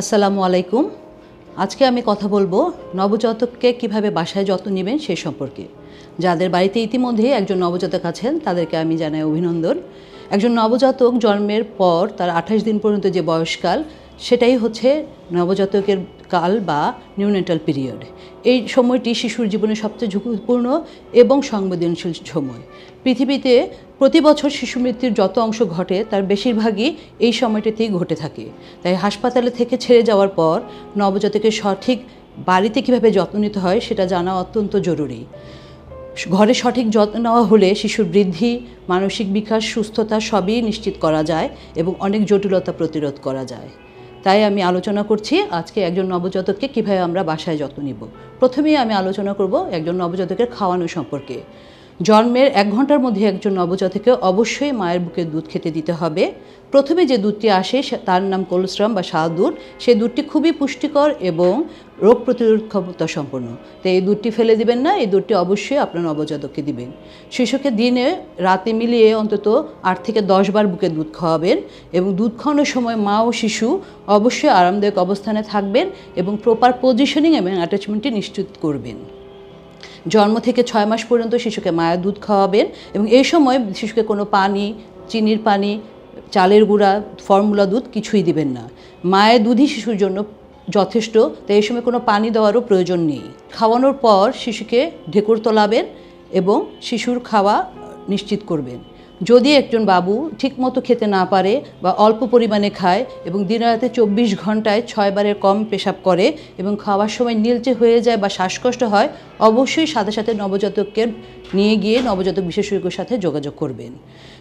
আসসালামু আলাইকুম। আজকে আমি কথা বলব নবজাতককে কীভাবে বাসায় যত্ন নেবেন সে সম্পর্কে। যাদের বাড়িতে ইতিমধ্যেই একজন নবজাতক আছেন, তাদেরকে আমি জানাই অভিনন্দন। একজন নবজাতক জন্মের পর তার আঠাশ দিন পর্যন্ত যে বয়সকাল, সেটাই হচ্ছে নবজাতকের কাল বা নিউনেটাল পিরিয়ড। এই সময়টি শিশুর জীবনে সবচেয়ে ঝুঁকিপূর্ণ এবং সংবেদনশীল সময়। পৃথিবীতে প্রতি বছর শিশু মৃত্যুর যত অংশ ঘটে, তার বেশিরভাগই এই সময়টিতেই ঘটে থাকে। তাই হাসপাতালে থেকে ছেড়ে যাওয়ার পর নবজাতকের সঠিক বাড়িতে কীভাবে যত্ন নিতে হয়, সেটা জানা অত্যন্ত জরুরি। ঘরে সঠিক যত্ন নেওয়া হলে শিশুর বৃদ্ধি, মানসিক বিকাশ, সুস্থতা সবই নিশ্চিত করা যায় এবং অনেক জটিলতা প্রতিরোধ করা যায়। তাই আমি আলোচনা করছি আজকে একজন নবজাতককে কীভাবে আমরা বাসায় যত্ন নিব। প্রথমেই আমি আলোচনা করব একজন নবজাতকের খাওয়ানো সম্পর্কে। জন্মের এক ঘণ্টার মধ্যে একজন নবজাতকে অবশ্যই মায়ের বুকে দুধ খেতে দিতে হবে। প্রথমে যে দুধটি আসে তার নাম কোলেস্ট্রাম বা শাল দুধ। সেই দুধটি খুবই পুষ্টিকর এবং রোগ প্রতিরোধ ক্ষমতা সম্পন্ন। তো এই দুধটি ফেলে দিবেন না, এই দুধটি অবশ্যই আপনার নবজাতককে দিবেন। শিশুকে দিনে, রাতে মিলিয়ে অন্তত আট থেকে দশ বার বুকে দুধ খাওয়াবেন এবং দুধ খাওয়ানোর সময় মা ও শিশু অবশ্যই আরামদায়ক অবস্থানে থাকবেন এবং প্রপার পজিশনিং এবং অ্যাটাচমেন্টটি নিশ্চিত করবেন। জন্ম থেকে ছয় মাস পর্যন্ত শিশুকে মায়া দুধ খাওয়াবেন এবং এই সময় শিশুকে কোনো পানি, চিনির পানি, চালের গুঁড়া, ফর্মুলা দুধ কিছুই দিবেন না। মায়ের দুধই শিশুর জন্য যথেষ্ট, তাই এই সময় কোনো পানি দেওয়ারও প্রয়োজন নেই। খাওয়ানোর পর শিশুকে ঢেকুর তোলাবেন এবং শিশুর খাওয়া নিশ্চিত করবেন। যদি একজন বাবু ঠিকমতো খেতে না পারে বা অল্প পরিমাণে খায় এবং দিনরাতে চব্বিশ ঘন্টায় ছয়বারের কম পেশাব করে এবং খাওয়ার সময় নীলচে হয়ে যায় বা শ্বাসকষ্ট হয়, অবশ্যই সাথে সাথে নবজাতককে নিয়ে গিয়ে নবজাতক বিশেষজ্ঞের সাথে যোগাযোগ করবেন।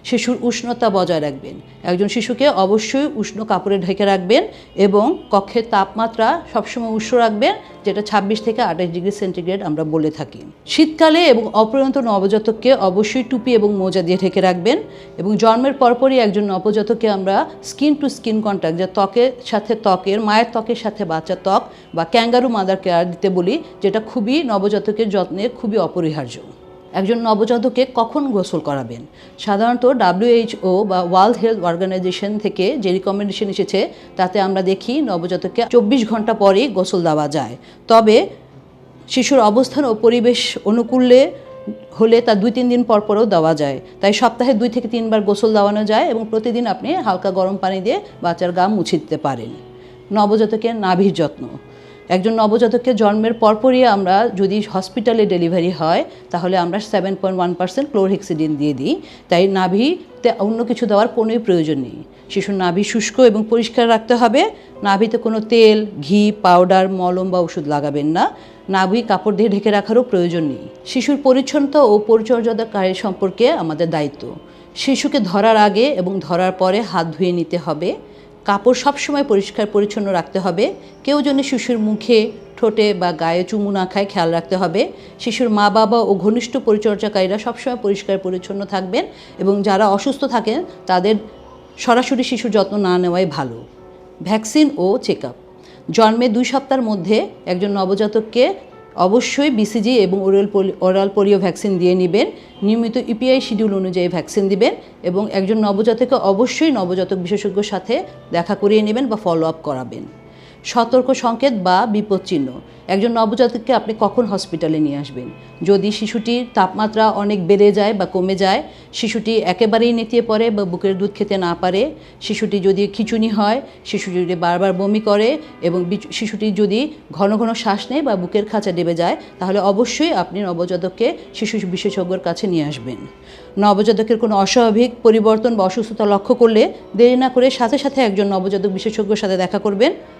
শিশুর উষ্ণতা বজায় রাখবেন। একজন শিশুকে অবশ্যই উষ্ণ কাপড়ে ঢেকে রাখবেন এবং কক্ষের তাপমাত্রা সবসময় উষ্ণ রাখবেন। যেটা ছাব্বিশ থেকে আঠাশ ডিগ্রি সেন্টিগ্রেড আমরা বলে থাকি। শীতকালে এবং অপরন্ত নবজাতককে অবশ্যই টুপি এবং মোজা দিয়ে ঢেকে রাখবেন এবং জন্মের পরপরই একজন নবজাতককে আমরা স্কিন টু স্কিন কন্ট্যাক্ট যা ত্বকের সাথে ত্বকের, মায়ের ত্বকের সাথে বাচ্চার ত্বক বা ক্যাঙ্গারু মাদার কেয়ার দিতে বলি, যেটা খুবই নবজাতকের যত্নে খুবই অপরিহার্য। একজন নবজাতককে কখন গোসল করাবেন? সাধারণত ডাব্লিউএইচও বা ওয়ার্ল্ড হেলথ অর্গানাইজেশন থেকে যে রিকমেন্ডেশন এসেছে, তাতে আমরা দেখি নবজাতককে চব্বিশ ঘণ্টা পরেই গোসল দেওয়া যায়। তবে শিশুর অবস্থান ও পরিবেশ অনুকূলে হলে তা দুই তিন দিন পর পরও দেওয়া যায়। তাই সপ্তাহে দুই থেকে তিনবার গোসল দেওয়ানো যায় এবং প্রতিদিন আপনি হালকা গরম পানি দিয়ে বাচ্চার গা মুছে দিতে পারেন। নবজাতকের নাভির যত্ন। একজন নবজাতককে জন্মের পরপরই আমরা যদি হসপিটালে ডেলিভারি হয়, তাহলে আমরা seven point one percent chlorhexidine দিয়ে দিই। তাই নাভিতে অন্য কিছু দেওয়ার কোনোই প্রয়োজন নেই। শিশুর নাভি শুষ্ক এবং পরিষ্কার রাখতে হবে। নাভিতে কোনো তেল, ঘি পাউডার মলম বা ওষুধ লাগাবেন না। নাভি কাপড় দিয়ে ঢেকে রাখারও প্রয়োজন নেই। শিশুর পরিচ্ছন্নতা ও পরিচর্যাকারী সম্পর্কে আমাদের দায়িত্ব। শিশুকে ধরার আগে এবং ধরার পরে হাত ধুয়ে নিতে হবে। কাপড় সবসময় পরিষ্কার, পরিচ্ছন্ন রাখতে হবে। কেউ যেন শিশুর মুখে, ঠোঁটে বা গায়ে চুমু না খায়, খেয়াল রাখতে হবে। শিশুর মা, বাবা ও ঘনিষ্ঠ পরিচর্যাকারীরা সবসময় পরিষ্কার, পরিচ্ছন্ন থাকবেন এবং যারা অসুস্থ থাকেন, তাদের সরাসরি শিশুর যত্ন না নেওয়াই ভালো। ভ্যাকসিন ও চেক আপ। জন্মের দুই সপ্তাহের মধ্যে একজন নবজাতককে অবশ্যই বিসিজি এবং ওরাল ওরাল পোলিও ভ্যাকসিন দিয়ে নেবেন। নিয়মিত ইপিআই শিডিউল অনুযায়ী ভ্যাকসিন দিবেন এবং একজন নবজাতকে অবশ্যই নবজাতক বিশেষজ্ঞর সাথে দেখা করিয়ে নেবেন বা ফলো আপ করাবেন। সতর্ক সংকেত বা বিপদ চিহ্ন। একজন নবজাতককে আপনি কখন হসপিটালে নিয়ে আসবেন? যদি শিশুটির তাপমাত্রা অনেক বেড়ে যায় বা কমে যায়, শিশুটি একেবারেই নেতিয়ে পড়ে বা বুকের দুধ খেতে না পারে, শিশুটি যদি খিচুনি হয় শিশু যদি বারবার বমি করে এবং শিশুটি যদি ঘন ঘন শ্বাস নেয় বা বুকের খাঁচা ডেবে যায়, তাহলে অবশ্যই আপনি নবজাতককে শিশু বিশেষজ্ঞর কাছে নিয়ে আসবেন। নবজাতকের কোনো অস্বাভাবিক পরিবর্তন বা অসুস্থতা লক্ষ্য করলে দেরি না করে সাথে সাথে একজন নবজাতক বিশেষজ্ঞের সাথে দেখা করবেন।